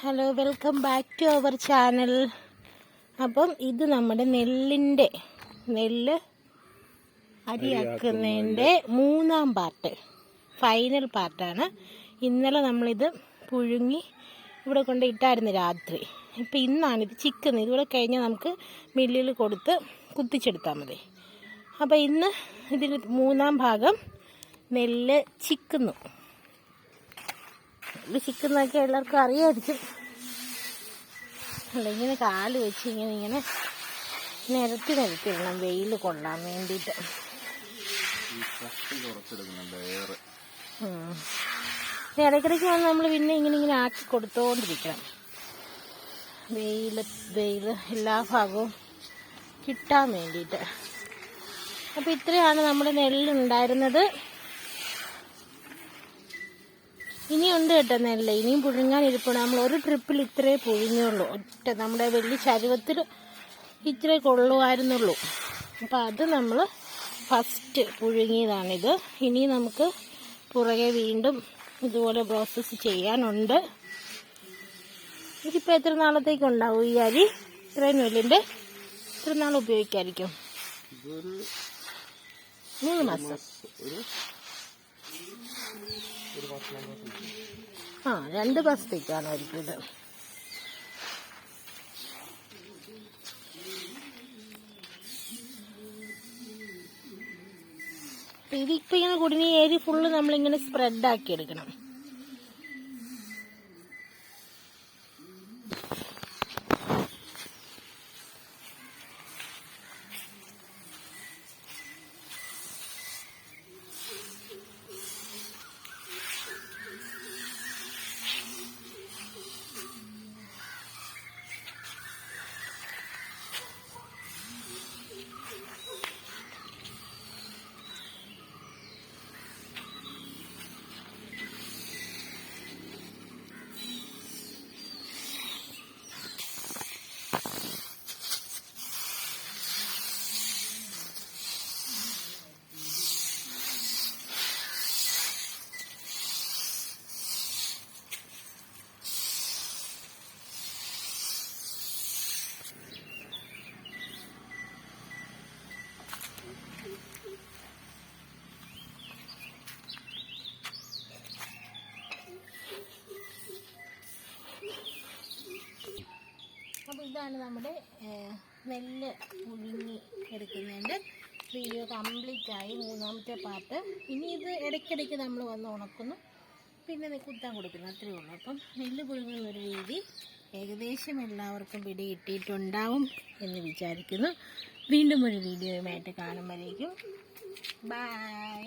Hello welcome back to our channel അപ്പം ഇത് നമ്മുടെ നെല്ലിന്റെ നെല്ല് അരിയാക്കുന്നതിന്റെ മൂന്നാം പാർട്ട് ഫൈനൽ പാർട്ടാണ് ഇന്നലെ നമ്മളിത് പുഴുങ്ങി ഇവിടെ കൊണ്ട് ഇട്ടായിരുന്നു രാത്രി. ഇപ്പം ഇന്നാണ് ഇത് ചിക്കുന്നത്. ഇതുകൂടെ കഴിഞ്ഞാൽ നമുക്ക് മില്ലിൽ കൊടുത്ത് കുത്തിച്ചെടുത്താൽ മതി. അപ്പോൾ ഇന്ന് ഇതിൽ മൂന്നാം ഭാഗം നെല്ല് ചിക്കുന്നു. ഇത് ചിക്കുന്നതൊക്കെ എല്ലാവർക്കും അറിയായിരിക്കും. ഇങ്ങനെ കാൽ വെച്ച് ഇങ്ങനെ ഇങ്ങനെ നിരത്തി നിരത്തി ഇടണം വെയിൽ കൊള്ളാൻ വേണ്ടിയിട്ട്. ഇടയ്ക്കിടയ്ക്ക് വന്ന് നമ്മൾ പിന്നെ ഇങ്ങനെ ഇങ്ങനെ ആക്കി കൊടുത്തോണ്ടിരിക്കണം. വെയിൽ വെയിൽ എല്ലാ ഭാഗവും കിട്ടാൻ വേണ്ടിയിട്ട്. അപ്പോൾ ഇത്രയാണ് നമ്മുടെ നെല്ലുണ്ടായിരുന്നത്. ഇനിയുണ്ട് കേട്ടോ നെല്ല്. ഇനിയും പുഴുങ്ങാൻ ഇരിപ്പുണ്ട്. നമ്മൾ ഒരു ട്രിപ്പിൽ ഇത്രേ പുഴുങ്ങുള്ളൂ ഒറ്റ നമ്മുടെ വലിയ ശരീരത്തിൽ ഇത്രേ കൊള്ളുമായിരുന്നുള്ളൂ. അപ്പം അത് നമ്മൾ ഫസ്റ്റ് പുഴുങ്ങിയതാണിത്. ഇനി നമുക്ക് പുറകെ വീണ്ടും ഇതുപോലെ പ്രോസസ്സ് ചെയ്യാനുണ്ട്. ഇതിപ്പോൾ എത്ര നാളത്തേക്ക് ഉണ്ടാവും ഈ അരി? ഇത്രയും നെല്ലിന്റെ എത്ര നാൾ ഉപയോഗിക്കായിരിക്കും മൂന്ന് മാസം. ആ രണ്ട് ബസ്തിക്കാണ് ഇത് ഇതിപ്പോ ഇങ്ങനെ കുടുങ്ങിയ ഏരി ഫുള്ള് നമ്മളിങ്ങനെ സ്പ്രെഡ് ആക്കി എടുക്കണം അപ്പോൾ ഇതാണ് നമ്മുടെ നെല്ല് പുഴുങ്ങി എടുക്കുന്നതിന്റെ വീഡിയോ കംപ്ലീറ്റ് ആയി മൂന്നാമത്തെ പാർട്ട് ഇനി ഇത് ഇടയ്ക്കിടയ്ക്ക് നമ്മൾ വന്ന് ഉണക്കുന്നു. പിന്നെ കുത്താൻ കൊടുക്കുന്നു. അത്രയേ ഉള്ളൂ. അപ്പം നെല്ല് പുഴുങ്ങുന്ന ഒരു രീതി ഏകദേശം എല്ലാവർക്കും പിടി കിട്ടിയിട്ടുണ്ടാവും എന്ന് വിചാരിക്കുന്നു. വീണ്ടും ഒരു വീഡിയോയുമായിട്ട് കാണുമ്പോഴേക്കും. ബൈ